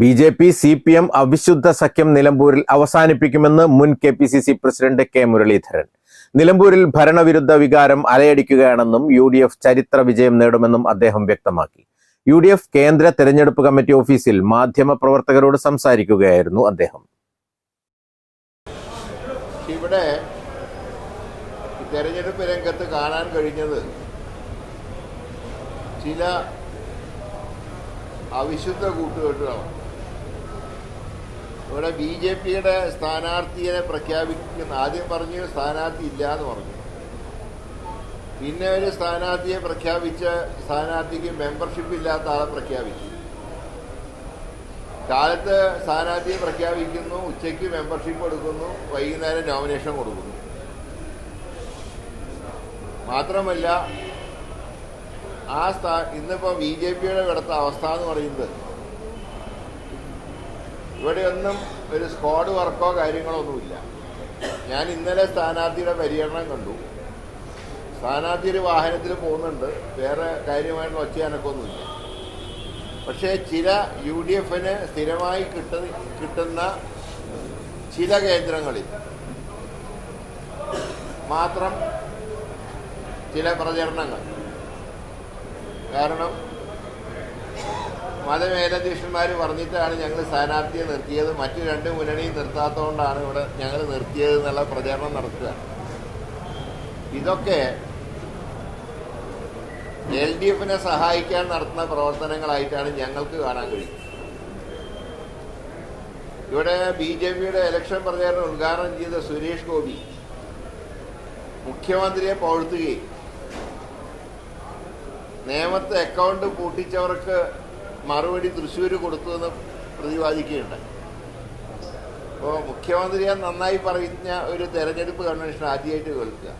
B J P C P M അവിശുദ്ധ സഖ്യം നിലമ്പൂരിൽ അവസാനിപ്പിക്കുമെന്ന് മുൻ K P C C president K Muraleedharan. നിലമ്പൂരിൽ ഭരണവിരുദ്ധ വികാരം അലയടിക്കുകയാണെന്നും യു ഡി എഫ് ചരിത്ര വിജയം നേടുമെന്നും അദ്ദേഹം വ്യക്തമാക്കി. യു ഡി എഫ് കേന്ദ്ര തെരഞ്ഞെടുപ്പ് കമ്മിറ്റി ഓഫീസിൽ മാധ്യമ പ്രവർത്തകരോട് സംസാരിക്കുകയായിരുന്നു അദ്ദേഹം. ഇവിടെ തെരഞ്ഞെടുപ്പ് രംഗത്ത് കാണാൻ കഴിഞ്ഞത് ചില അവിശുദ്ധ കൂട്ടുകെട്ടുകളാണ്. ഇവിടെ ബി ജെ പിയുടെ സ്ഥാനാർത്ഥിയെ പ്രഖ്യാപിക്കുന്ന ആദ്യം പറഞ്ഞു സ്ഥാനാർത്ഥി ഇല്ല എന്ന് പറഞ്ഞു. പിന്നെ ഒരു സ്ഥാനാർത്ഥിയെ പ്രഖ്യാപിച്ച സ്ഥാനാർത്ഥിക്ക് മെമ്പർഷിപ്പ് ഇല്ലാത്ത ആളെ പ്രഖ്യാപിച്ചു. കാലത്ത് സ്ഥാനാർത്ഥിയെ പ്രഖ്യാപിക്കുന്നു ഉച്ചയ്ക്ക് മെമ്പർഷിപ്പ് എടുക്കുന്നു വൈകുന്നേരം നോമിനേഷൻ കൊടുക്കുന്നു. മാത്രമല്ല ആ സ്ഥാ ഇന്നിപ്പോൾ ബി ജെ പിയുടെ കിടത്ത അവസ്ഥ എന്ന് പറയുന്നത് ഇവിടെയൊന്നും ഒരു സ്ക്വാഡ് വർക്കോ കാര്യങ്ങളോ ഒന്നുമില്ല. ഞാൻ ഇന്നലെ സ്ഥാനാർത്ഥിയുടെ പര്യടനം കണ്ടു. സ്ഥാനാർത്ഥി ഒരു വാഹനത്തിൽ പോകുന്നുണ്ട്. വേറെ കാര്യമായിട്ടുള്ള ഒച്ചയാനക്കൊന്നുമില്ല പക്ഷേ ചില യു ഡി എഫിന് സ്ഥിരമായി കിട്ട കിട്ടുന്ന ചില കേന്ദ്രങ്ങളിൽ മാത്രം ചില പ്രചരണങ്ങൾ. കാരണം മതമേലധ്യക്ഷന്മാർ പറഞ്ഞിട്ടാണ് ഞങ്ങൾ സ്ഥാനാർത്ഥിയെ നിർത്തിയത്. മറ്റു രണ്ട് മുന്നണിയും നിർത്താത്തതുകൊണ്ടാണ് ഇവിടെ ഞങ്ങൾ നിർത്തിയത് എന്നുള്ള പ്രചരണം നടത്തുക. ഇതൊക്കെ എൽ ഡി എഫിനെ സഹായിക്കാൻ നടത്തുന്ന പ്രവർത്തനങ്ങളായിട്ടാണ് ഞങ്ങൾക്ക് കാണാൻ കഴിയുന്നത്. ഇവിടെ ബി ജെ പിയുടെ ഇലക്ഷൻ പ്രചാരണം ഉദ്ഘാടനം ചെയ്ത സുരേഷ് ഗോപി മുഖ്യമന്ത്രിയെ പഴുത്തുകയും നിയമത്തെ അക്കൗണ്ട് പൂട്ടിച്ചവർക്ക് മറുപടി തൃശ്ശൂർ കൊടുത്തുവെന്ന് പ്രതിപാദിക്കുകയുണ്ടായി. അപ്പോൾ മുഖ്യമന്ത്രിയെ നന്നായി പറഞ്ഞ ഒരു തെരഞ്ഞെടുപ്പ് കൺവെൻഷൻ ആദ്യമായിട്ട് കേൾക്കുക.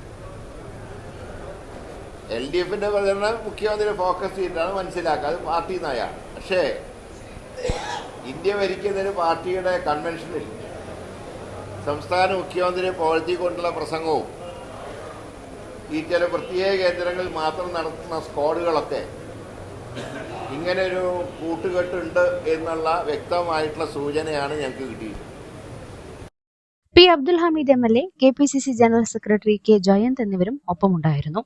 എൽ ഡി എഫിന്റെ പ്രചരണം മുഖ്യമന്ത്രിയെ ഫോക്കസ് ചെയ്തിട്ടാണ് മനസ്സിലാക്കുക. അത് പാർട്ടി നയാണ് പക്ഷേ ഇന്ത്യ ഭരിക്കുന്ന ഒരു പാർട്ടിയുടെ കൺവെൻഷനിൽ സംസ്ഥാന മുഖ്യമന്ത്രിയെ കൊണ്ടുള്ള പ്രസംഗവും ഈ ചില പ്രത്യേക കേന്ദ്രങ്ങളിൽ മാത്രം നടത്തുന്ന സ്ക്വാഡുകളൊക്കെ ഇങ്ങനെ ഒരു കൂട്ടുകെട്ടുണ്ട് എന്നുള്ള വ്യക്തമായിട്ടുള്ള സൂചനയാണ് ഞങ്ങൾക്ക് കിട്ടിയത് P Abdul Hameed M L A K P C C general secretary K Jayanth എന്നിവരും ഒപ്പമുണ്ടായിരുന്നു.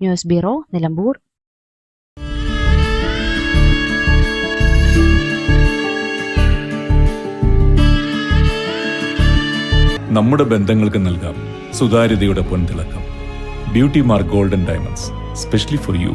News bureau Nilambur. നമ്മുടെ ബന്ധങ്ങൾക്ക് നൽകാം സുതാര്യതയുടെ പൊൻതിളക്കം. Beauty mark golden diamonds specially for you.